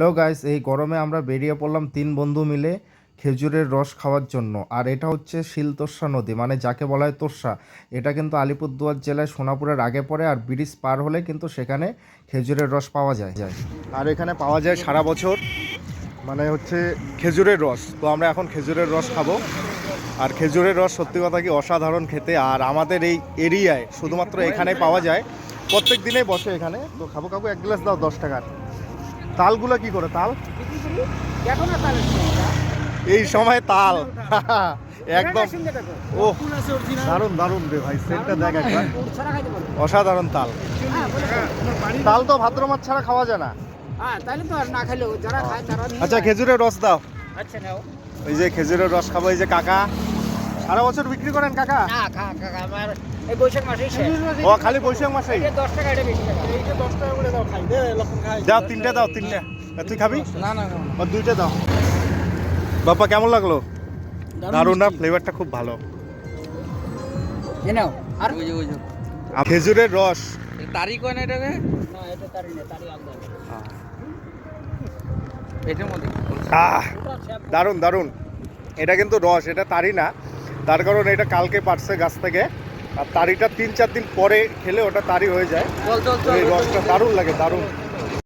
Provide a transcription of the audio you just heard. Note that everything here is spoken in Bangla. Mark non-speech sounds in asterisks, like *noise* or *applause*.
হ্যালো গাইস এই গরমে আমরা বেরিয়ে পড়লাম তিন বন্ধু মিলে খেজুরের রস খাওয়ার জন্য। আর এটা হচ্ছে শিলতোষা নদী মানে যাকে বলা হয় তোষা। এটা কিন্তু আলিপুরদুয়ার জেলায় সোনাপুরের আগে পড়ে আর ব্রিজ পার হলে কিন্তু সেখানে খেজুরের রস পাওয়া যায়। যায় আর এখানে পাওয়া যায় সারা বছর মানে হচ্ছে খেজুরের রস। তো আমরা এখন খেজুরের রস খাব। আর খেজুরের রস সত্যি কথা কি অসাধারণ খেতে। আর আমাদের এই এরিয়ায় শুধুমাত্র এখানে পাওয়া যায়। প্রত্যেক দিনেই বসে এখানে। তো খাব কাকু, এক গ্লাস দাও দশ টাকার। তালগুলো কি করে তাল? দেখো না তাহলে এই সময় তাল। *laughs* একদম। ও দারুণ দারুণ রে ভাই সেটটা দেখ একবার। অসাধারণ তাল। হ্যাঁ দাও। তাল তো ভাদ্র মাছ ছাড়া খাওয়া যায় না। হ্যাঁ তাহলে তো আর না খাইলেও যারা খায় আচ্ছা খেজুরের রস দাও। আচ্ছা নাও। এই যে খেজুরের রস খাব এই যে কাকা। সারা বছর বিক্রি করেন কাকা? আমার এই বৈশাখ মাসেই শেষ। ও খালি বৈশাখ মাসে এই যে দশ টাকা এটা বেশি টাকা। এই যে দশ টাকা করে দাও খাই দে লক্ষণ খাই। দাও তিনটে দাও তিনটে। তুই খাবি? না না আর দুইটা দাও। বাপ্পা কেমন লাগল? দারুণ না ফ্লেভারটা খুব ভালো। নাও আর? খেজুরের রস। তারিখ না এটাকে? না এটা তারি না তারি আলাদা এটার মধ্যে আহ দারুণ দারুণ। এটা কিন্তু রস এটা তারি না। তার কারণ এটা কালকে পারছে গাছ থেকে। আর তারিটা তিন চার দিন পরে খেলে ওটা তারি হয়ে যায়। এই রসটা দারুণ লাগে দারুণ।